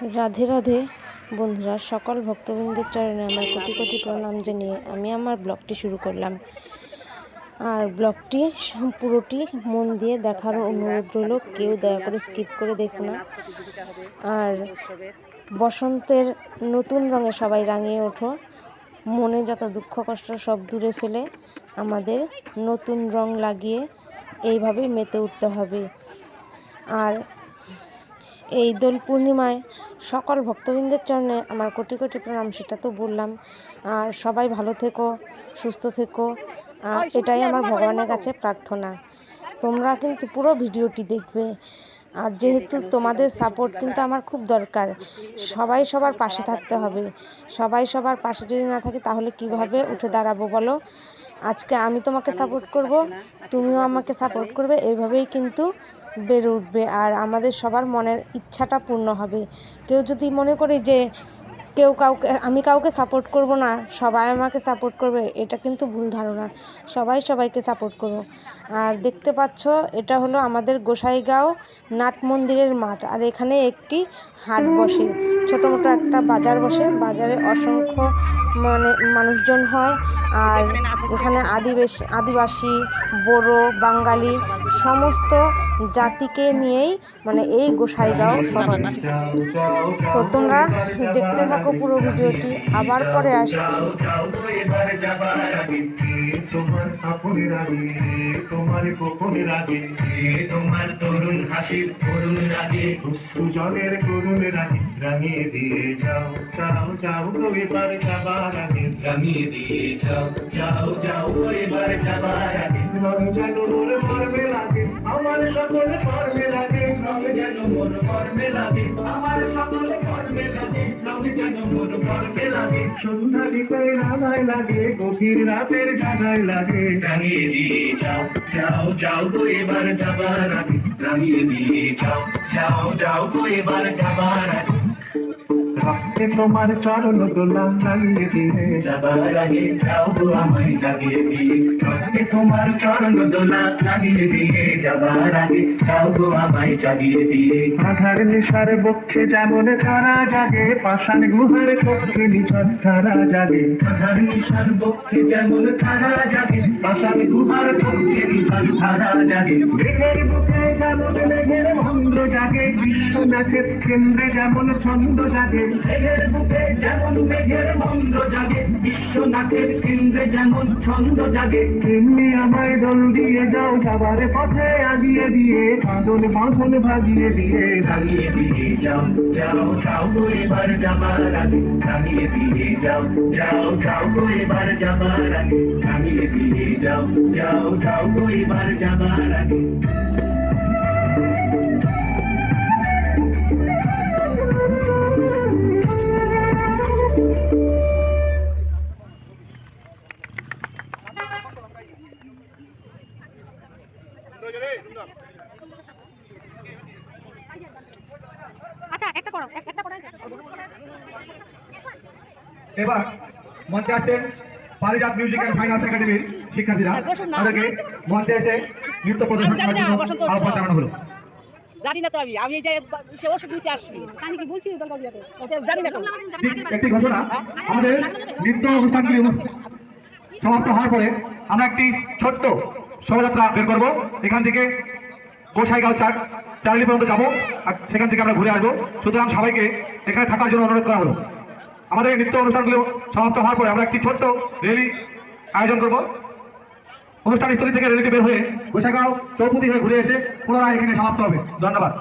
রাধে রাধে। বন্ধুরা, সকল ভক্তবৃন্দের চরণে আমার কোটি কোটি প্রণাম জানিয়ে আমি আমার ব্লগটি শুরু করলাম। আর ব্লগটি পুরোটি মন দিয়ে দেখার অনুরোধ রইল, কেউ দয়া করে স্কিপ করে দেখো না। আর বসন্তের নতুন রঙে সবাই রাঙিয়ে ওঠো। মনে যত দুঃখ, কষ্ট সব দূরে ফেলে আমাদের নতুন রং লাগিয়ে এইভাবেই মেতে উঠতে হবে। আর এই দোল পূর্ণিমায় সকল ভক্তবৃন্দের চরণে আমার কোটি কোটি প্রণাম সেটা তো বললাম। আর সবাই ভালো থেকো সুস্থ থেকো। আর এটাই আমার ভগবানের কাছে প্রার্থনা। তোমরা কিন্তু পুরো ভিডিওটি দেখবে। আর যেহেতু তোমাদের সাপোর্ট কিন্তু আমার খুব দরকার। সবাই সবার পাশে থাকতে হবে। সবাই সবার পাশে যদি না থাকে তাহলে কীভাবে উঠে দাঁড়াবো বলো? আজকে আমি তোমাকে সাপোর্ট করব তুমিও আমাকে সাপোর্ট করবে। এইভাবেই কিন্তু বেড়ে উঠবে আর আমাদের সবার মনের ইচ্ছাটা পূর্ণ হবে। কেউ যদি মনে করে যে কেউ কাউকে, আমি কাউকে সাপোর্ট করব না, সবাই আমাকে সাপোর্ট করবে, এটা কিন্তু ভুল ধারণা। সবাই সবাইকে সাপোর্ট করো আর দেখতে পাচ্ছ, এটা হলো আমাদের গোসাইগাঁও নাট মন্দিরের মাঠ। আর এখানে একটি হাট বসে। ছোটো মোটো একটা বাজার বসে। বাজারে অসংখ্য মানে মানুষজন হয়। আর এখানে আদিবাসী আদিবাসী, বড়ো, বাঙালি সমস্ত জাতিকে নিয়েই মানে এই গোসাইগাঁও শহর। তো তোমরা দেখতে থাকো পুরো ভিডিওটি। আবার পরে আসছি। তোমার তরুণ হাসির করুণ রাগে করুণ রাগে রাঙিয়ে দিয়ে যাও যাও যাও, গো এবার যাবার রাঙিয়ে দিয়ে যাও যাও যাও, গো এবার যাবার আগে। রং যেন মোর মর্মে লাগে, আমার সকল কর্মে লাগে। রং যেন মোর কর্মে লাগে, আমার সকল কর্মে লাগে। রং যেন মোর কর্মে লাগে। সন্ধ্যালিতে রাধায় লাগে, গভীর রাতের জাগায় লাগে। রাঙিয়ে দিয়ে যাও যাও যাও, গো এবার যাবার আগে। রাঙিয়ে দিয়ে যাও যাও যাও, গো এবার যাবার আগে। রাতে তোমার চরণ দোলাম লাগিয়ে দিয়ে যাবার আগে গো আমায় জাগিয়ে দিয়ে। রাতে তোমার চরণ দোলা লাগিয়ে দিয়ে। যাবার আগে গো আমায় জাগিয়ে দিয়ে। আধার নিশার বক্ষে যেমন তারা জাগে পাষাণ গুহার কক্ষে নিছর তারা জাগে। আধার নিশার বক্ষে যেমন তারা জাগে পাষাণ গুহার কক্ষে নিছর তারা জাগে। মেঘের বুকে যেমন মেঘের মন্দ্র জাগে বিশ্ব নাচের কেন্দ্রে যেমন ছন্দ জাগে। মেঘের বুকে যেমন মেঘের মন্দ্র জাগে বিশ্ব নাচের কেন্দ্রে যেমন ছন্দ জাগে। তেমনি আমায় দল দিয়ে যাও যাবার পথে আগিয়ে দিয়ে কাঁদন বাঁধন ভাগিয়ে দিয়ে। দাঁড়িয়ে দিয়ে যাও যাও যাও গো এবার যাবার আগে। দাঁড়িয়ে দিয়ে যাও যাও যাও গো এবার যাবার আগে। দাঁড়িয়ে দিয়ে যাও যাও যাও গো এবার যাবার আগে। এবার মঞ্চে আসছেন Parijat music and fine arts একাডেমির শিক্ষার্থীরা। তাদেরকে মঞ্চে এসে নৃত্য প্রদর্শন করার জন্য আহ্বান জানানো হলো। জানি না তো আমি। আমি যে সে ওষুধ নিতে আসছি কি বলছি জানি না তো। একটি ঘোষণা আমাদের নৃত্য অনুষ্ঠানগুলি সমাপ্ত হওয়ার পরে আমরা একটি ছোট্ট শোভাযাত্রা বের করব। এখান থেকে গোসাইগাঁও চার চারলি পর্যন্ত যাব। আর সেখান থেকে আমরা ঘুরে আসব। সুতরাং সবাইকে এখানে থাকার জন্য অনুরোধ করা হলো। আমাদের এই নৃত্য অনুষ্ঠানগুলো সমাপ্ত হওয়ার পরে আমরা একটি ছোট্ট রেলি আয়োজন করব। অনুষ্ঠান স্থলী থেকে রেলিকে বের হয়ে বৈশাখাও চৌপতি হয়ে ঘুরে এসে পুনরায় এখানে সমাপ্ত হবে। ধন্যবাদ।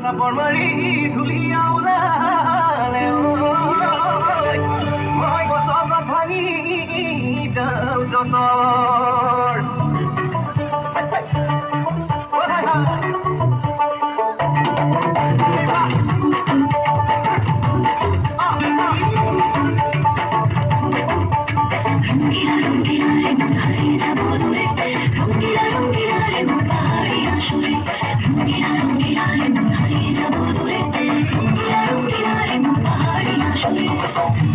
সাপর মারি ধুলিয়া উলালে মই গছৰ ভাঙি যাওঁ যতৰ আসলে আগুনে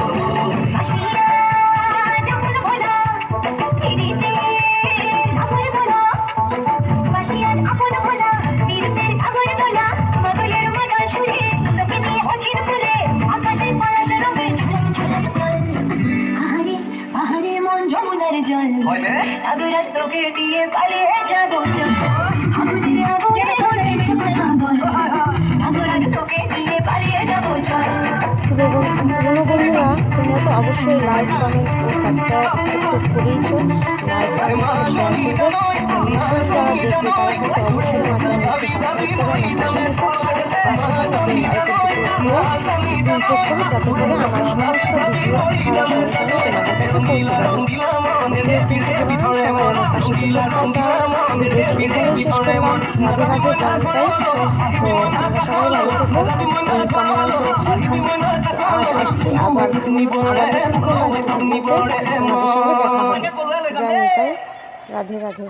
জঙ্গল যমুনার জল আগুরাজ তোকে দিয়ে পালিয়ে যাব চল। আগুনে আগুনে কথা বল তোকে দিয়ে পালিয়ে যাব চল। পুরনো বন্ধুরা তোমরা তো অবশ্যই লাইক কমেন্ট ও সাবস্ক্রাইব তো করেইছো। লাইক কমেন্ট শেয়ার করবে। যারা দেখবে তারা কিন্তু অবশ্যই আমার চ্যানেলকে সাবস্ক্রাইব করে আমার পাশে থেকো পাশে থাকা প্রেস করে যাতে করে আমার সমস্ত ভিডিও ছাড়ার সঙ্গে তোমাদের কাছে পৌঁছে যাবে। কেউ কিন্তু কোনো সবাই আমার পাশে টাটা ভিডিওটি এখানেই শেষ করলাম। রাধে রাধে জানি তাই তো সবাই ভালো থেকো। এই কামনাই করছি। আজ আসছি আবার আবার নতুন কোনো তোমাদের সঙ্গে দেখা হবে। জানি তাই রাধে রাধে।